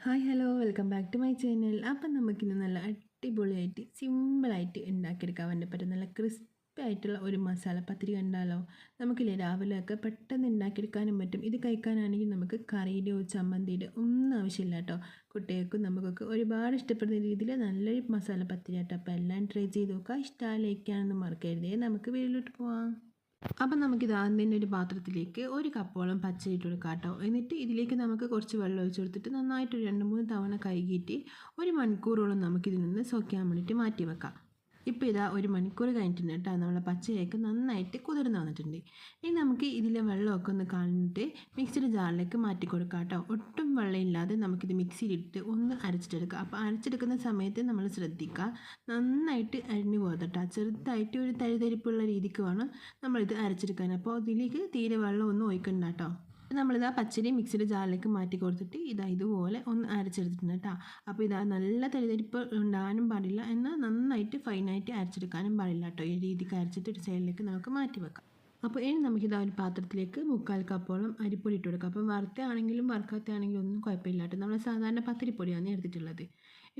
Hi hello welcome back to my channel അപ്പം നമുക്കിന്ന് നല്ല അടിപൊളിയായിട്ട് സിമ്പിളായിട്ട് ഉണ്ടാക്കിയെടുക്കാൻ വേണ്ടി പറ്റും നല്ല ക്രിസ്പി ആയിട്ടുള്ള ഒരു മസാല പത്തിരി കണ്ടാലോ? നമുക്കില്ലേ രാവിലെയൊക്കെ പെട്ടെന്ന് ഉണ്ടാക്കിയെടുക്കാനും പറ്റും. ഇത് കഴിക്കാനാണെങ്കിൽ നമുക്ക് കറിയുടെയോ ചമ്മന്തിയുടെ ഒന്നും ആവശ്യമില്ല കേട്ടോ. കുട്ടികൾക്കും നമുക്കൊക്കെ ഒരുപാട് ഇഷ്ടപ്പെടുന്ന രീതിയിൽ നല്ലൊരു മസാല പത്തിരി കേട്ടോ അപ്പോൾ എല്ലാം ട്രൈ ചെയ്ത് നോക്കുക. ഇഷ്ടമാലേക്കാണെന്ന് മറക്കരുതേ. നമുക്ക് വീട്ടിലോട്ട് പോവാം. അപ്പം നമുക്കിത് ആദ്യം തന്നെ ഒരു പാത്രത്തിലേക്ക് ഒരു കപ്പോളം പച്ചയിട്ട് കൊടുക്കാം കേട്ടോ എന്നിട്ട് ഇതിലേക്ക് നമുക്ക് കുറച്ച് വെള്ളം ഒഴിച്ച് കൊടുത്തിട്ട് നന്നായിട്ട് രണ്ട് മൂന്ന് തവണ കൈകീറ്റി ഒരു മണിക്കൂറോളം നമുക്കിതിൽ നിന്ന് സോക്കാൻ വേണ്ടിയിട്ട് മാറ്റി വെക്കാം. ഇപ്പോൾ ഇതാ ഒരു മണിക്കൂർ കഴിഞ്ഞിട്ടുണ്ട് കേട്ടോ. നമ്മളെ പച്ചയൊക്കെ നന്നായിട്ട് കുതിർന്ന് വന്നിട്ടുണ്ട്. ഇനി നമുക്ക് ഇതിലെ വെള്ളമൊക്കെ ഒന്ന് കളഞ്ഞിട്ട് മിക്സിയുടെ ജാറിലേക്ക് മാറ്റി കൊടുക്കാം കേട്ടോ. ഒട്ടും വെള്ളമില്ലാതെ നമുക്കിത് മിക്സിയിലിട്ട് ഒന്ന് അരച്ചിട്ടെടുക്കാം. അപ്പോൾ അരച്ചെടുക്കുന്ന സമയത്ത് നമ്മൾ ശ്രദ്ധിക്കുക. നന്നായിട്ട് അരിഞ്ഞു പോകട്ടോ ചെറുതായിട്ട് ഒരു തരിതരിപ്പുള്ള രീതിക്ക് വേണം നമ്മളിത് അരച്ചെടുക്കാൻ. അപ്പോൾ ഇതിലേക്ക് തീരെ വെള്ളം ഒന്നും ഒഴിക്കണ്ട കേട്ടോ. നമ്മളിതാ പച്ചരി മിക്സിയുടെ ജാറിലേക്ക് മാറ്റി കൊടുത്തിട്ട് ഇതാ ഇതുപോലെ ഒന്ന് അരച്ചെടുത്തിട്ടുണ്ട് കേട്ടോ. അപ്പോൾ ഇതാ നല്ല തെളിതരിപ്പ് ഉണ്ടാകാനും പാടില്ല. എന്നാൽ നന്നായിട്ട് ഫൈനായിട്ട് അരച്ചെടുക്കാനും പാടില്ല കേട്ടോ. ഈ രീതിക്ക് അരച്ചിട്ട് ഒരു സൈഡിലേക്ക് നമുക്ക് മാറ്റി വെക്കാം. അപ്പോൾ ഇനി നമുക്കിതാ ഒരു പാത്രത്തിലേക്ക് മുക്കാൽ കപ്പോളം അരിപ്പൊടി ഇട്ട് കൊടുക്കാം. അപ്പം വറുത്താണെങ്കിലും വറുക്കാത്തയാണെങ്കിലും ഒന്നും കുഴപ്പമില്ല കേട്ടോ. നമ്മൾ സാധാരണ പത്തിരിപ്പൊടിയാണ് എടുത്തിട്ടുള്ളത്.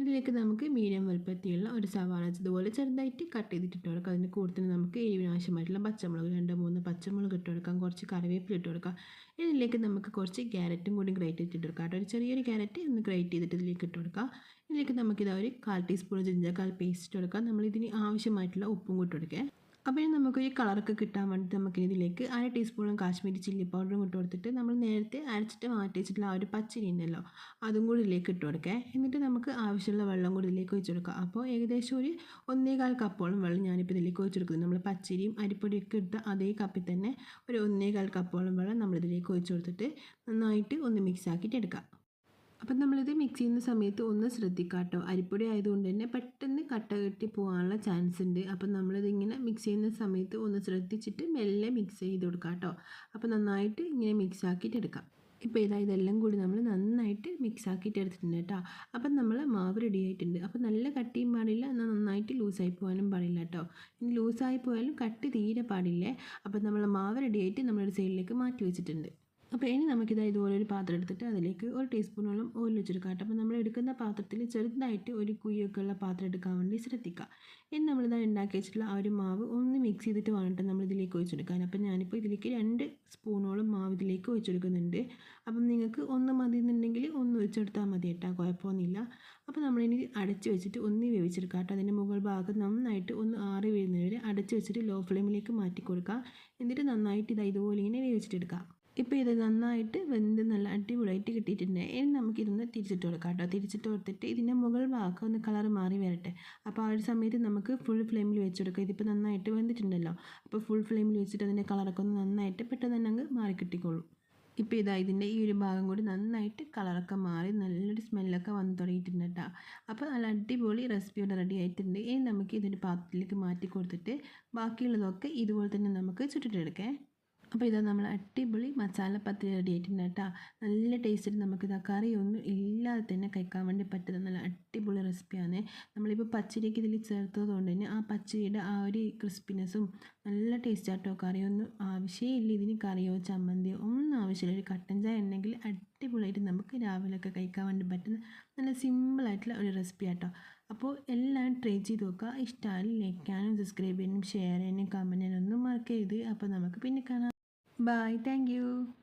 ഇതിലേക്ക് നമുക്ക് മീഡിയം വലുപ്പത്തിലുള്ള ഒരു സവാള ഇതുപോലെ ചെറുതായിട്ട് കട്ട് ചെയ്തിട്ട് ഇട്ട് കൊടുക്കാം. അതിന്റെ കൂടുതൽ നമുക്ക് എരിവിന് ആവശ്യമായിട്ടുള്ള പച്ചമുളക് രണ്ട് മൂന്ന് പച്ചമുളക് ഇട്ട് കൊടുക്കാം. കുറച്ച് കറിവേപ്പില ഇട്ട് കൊടുക്കാം. ഇതിലേക്ക് നമുക്ക് കുറച്ച് ക്യാരറ്റും കൂടി ഗ്രേറ്റ് ചെയ്തിട്ട് കൊടുക്കാം കേട്ടോ. ഒരു ചെറിയൊരു ക്യാരറ്റ് ഒന്ന് ഗ്രേറ്റ് ചെയ്തിട്ട് ഇതിലേക്ക് ഇട്ട് കൊടുക്കാം. ഇതിലേക്ക് നമുക്കിതാ ഒരു കാൽ ടീസ്പൂൺ ജിഞ്ചർ കാൽ പേസ്റ്റ് ഇട്ട് കൊടുക്കാം. നമ്മൾ ഇതിന് ആവശ്യമായിട്ടുള്ള ഉപ്പും കൂട്ടി കൊടുക്കുക അപ്പോൾ ഇനി നമുക്കൊരു കളറൊക്കെ കിട്ടാൻ വേണ്ടിയിട്ട് നമുക്ക് ഇതിലേക്ക് അര ടീസ്പൂണും കാശ്മീരി ചില്ലി പൗഡറും ഇട്ട് കൊടുത്തിട്ട് നമ്മൾ നേരത്തെ അരച്ചിട്ട് മാറ്റി വെച്ചിട്ടുള്ള ആ ഒരു പച്ചരി ഉണ്ടല്ലോ അതും കൂടി ഇതിലേക്ക് ഇട്ട് കൊടുക്കുക എന്നിട്ട് നമുക്ക് ആവശ്യമുള്ള വെള്ളം കൂടി ഇതിലേക്ക് ഒഴിച്ച് കൊടുക്കുക അപ്പോൾ ഏകദേശം ഒരു ഒന്നേകാൽ കപ്പോളം വെള്ളം ഞാനിപ്പോൾ ഇതിലേക്ക് ഒഴിച്ച് കൊടുക്കുന്നത് നമ്മൾ പച്ചരിയും അരിപ്പൊടിയൊക്കെ ഇട്ട അതേ കപ്പിൽ തന്നെ ഒരു ഒന്നേകാൽ കപ്പോളം വെള്ളം നമ്മൾ ഇതിലേക്ക് ഒഴിച്ച് കൊടുത്തിട്ട് നന്നായിട്ട് ഒന്ന് മിക്സ് ആക്കിയിട്ട് എടുക്കുക അപ്പം നമ്മളിത് മിക്സ് ചെയ്യുന്ന സമയത്ത് ഒന്ന് ശ്രദ്ധിക്കാട്ടോ. കേട്ടോ അരിപ്പൊടി ആയതുകൊണ്ട് തന്നെ പെട്ടെന്ന് കട്ട കെട്ടി പോകാനുള്ള ചാൻസ് ഉണ്ട്. അപ്പം നമ്മളിത് ഇങ്ങനെ മിക്സ് ചെയ്യുന്ന സമയത്ത് ഒന്ന് ശ്രദ്ധിച്ചിട്ട് മെല്ലെ മിക്സ് ചെയ്ത് കൊടുക്കാം കേട്ടോ അപ്പോൾ നന്നായിട്ട് ഇങ്ങനെ മിക്സ് ആക്കിയിട്ട് എടുക്കാം. ഇപ്പോൾ ഇതാ ഇതെല്ലാം കൂടി നമ്മൾ നന്നായിട്ട് മിക്സ് ആക്കിയിട്ട് എടുത്തിട്ടുണ്ട് കേട്ടോ. അപ്പം നമ്മൾ മാവ് റെഡി ആയിട്ടുണ്ട്. അപ്പം നല്ല കട്ടിയും പാടില്ല എന്നാൽ നന്നായിട്ട് ലൂസായി പോകാനും പാടില്ല കേട്ടോ. ഇനി ലൂസായി പോയാലും കട്ടി തീരെ പാടില്ലേ? അപ്പം നമ്മൾ മാവ് റെഡി ആയിട്ട് നമ്മളൊരു സൈഡിലേക്ക് മാറ്റി വെച്ചിട്ടുണ്ട്. അപ്പോൾ ഇനി നമുക്കിത് ഇതുപോലെ ഒരു പാത്രം എടുത്തിട്ട് അതിലേക്ക് ഒരു ടീസ്പൂണോളം ഓയിൽ വെച്ചെടുക്കാം. അപ്പോൾ നമ്മൾ എടുക്കുന്ന പാത്രത്തിൽ ചെറുതായിട്ട് ഒരു കുയ്യൊക്കെ ഉള്ള പാത്രം എടുക്കാൻ വേണ്ടി ശ്രദ്ധിക്കുക. ഇനി നമ്മളിത് ഉണ്ടാക്കി വെച്ചിട്ടുള്ള ആ ഒരു മാവ് ഒന്ന് മിക്സ് ചെയ്തിട്ട് വേണം നമ്മൾ ഇതിലേക്ക് ഒഴിച്ചെടുക്കാൻ. അപ്പോൾ ഞാനിപ്പോൾ ഇതിലേക്ക് രണ്ട് സ്പൂണോളം മാവ് ഇതിലേക്ക് ഒഴിച്ചെടുക്കുന്നുണ്ട്. അപ്പം നിങ്ങൾക്ക് ഒന്ന് മതി എന്നുണ്ടെങ്കിൽ ഒന്ന് ഒഴിച്ചെടുത്താൽ മതി കേട്ടോ കുഴപ്പമൊന്നുമില്ല. അപ്പോൾ നമ്മളിനി അടച്ച് വെച്ചിട്ട് ഒന്ന് വേവിച്ചെടുക്കാം കേട്ടോ. അതിന്റെ മുകൾ ഭാഗം നന്നായിട്ട് ഒന്ന് ആറി വീഴുന്നവരെ അടച്ച് വെച്ചിട്ട് ലോ ഫ്ലെയിമിലേക്ക് മാറ്റി കൊടുക്കുക എന്നിട്ട് നന്നായിട്ട് ഇത് ഇതുപോലെ ഇങ്ങനെ വേവിച്ചിട്ടെടുക്കാം ഇപ്പോൾ ഇത് നന്നായിട്ട് വെന്ത് നല്ല അടിപൊളിയായിട്ട് കിട്ടിയിട്ടുണ്ട്. ഇനി നമുക്കിതൊന്ന് തിരിച്ചിട്ട് കൊടുക്കാം കേട്ടോ. തിരിച്ചിട്ട് കൊടുത്തിട്ട് ഇതിന്റെ മുകൾ ഭാഗം ഒന്ന് കളർ മാറി വരട്ടെ. അപ്പോൾ ആ ഒരു സമയത്ത് നമുക്ക് ഫുൾ ഫ്ലെയിമിൽ വെച്ച് കൊടുക്കാം. ഇതിപ്പോൾ നന്നായിട്ട് വെന്തിട്ടുണ്ടല്ലോ. അപ്പോൾ ഫുൾ ഫ്ലെയിമിൽ വെച്ചിട്ട് അതിന്റെ കളറൊക്കെ ഒന്ന് നന്നായിട്ട് പെട്ടെന്ന് തന്നെ അങ്ങ് മാറി കിട്ടിക്കോളും. ഇപ്പോൾ ഇതാ ഇതിന്റെ ഈ ഒരു ഭാഗം കൂടി നന്നായിട്ട് കളറൊക്കെ മാറി നല്ലൊരു സ്മെല്ലൊക്കെ വന്ന് തുടങ്ങിയിട്ടുണ്ട് കേട്ടോ. അപ്പോൾ നല്ല അടിപൊളി റെസിപ്പി ഇവിടെ റെഡി ആയിട്ടുണ്ട്. ഇനി നമുക്ക് ഇതൊരു പാത്രത്തിലേക്ക് മാറ്റി കൊടുത്തിട്ട് ബാക്കിയുള്ളതൊക്കെ ഇതുപോലെ തന്നെ നമുക്ക് ചുട്ടിട്ടെടുക്കാം അപ്പോൾ ഇതാ നമ്മൾ അടിപൊളി മസാല പത്തിരി റെഡി ആയിട്ടുണ്ട് കേട്ടോ. നല്ല ടേസ്റ്റിൽ നമുക്ക് നമുക്കിത് കറിയൊന്നും ഇല്ലാതെ തന്നെ കഴിക്കാൻ വേണ്ടി പറ്റുന്ന നല്ല അടിപൊളി റെസിപ്പിയാണ് നമ്മളിപ്പോൾ പച്ചരിക്ക് ഇതിൽ ചേർത്തത് കൊണ്ട് തന്നെ ആ പച്ചരിയുടെ ആ ഒരു ക്രിസ്പിനെസ്സും നല്ല ടേസ്റ്റ് ആട്ടോ കറിയൊന്നും ആവശ്യമില്ല ഇതിന് കറിയോ ചമ്മന്തിയോ ഒന്നും ആവശ്യമില്ല. ഒരു കട്ടൻ ചായ ഉണ്ടെങ്കിൽ അടിപൊളിയായിട്ട് നമുക്ക് രാവിലെയൊക്കെ കഴിക്കാൻ വേണ്ടി പറ്റുന്ന നല്ല സിമ്പിളായിട്ടുള്ള ഒരു റെസിപ്പി ആട്ടോ അപ്പോൾ എല്ലാം ട്രൈ ചെയ്ത് നോക്കുക. ഇഷ്ടമായി ലൈക്ക് ചെയ്യാനും സബ്സ്ക്രൈബ് ചെയ്യാനും ഷെയർ ചെയ്യാനും കമന്റ് ചെയ്യാനും ഒന്നും മറക്കരുത്. അപ്പോൾ നമുക്ക് പിന്നെ കാണാം. Bye. Thank you.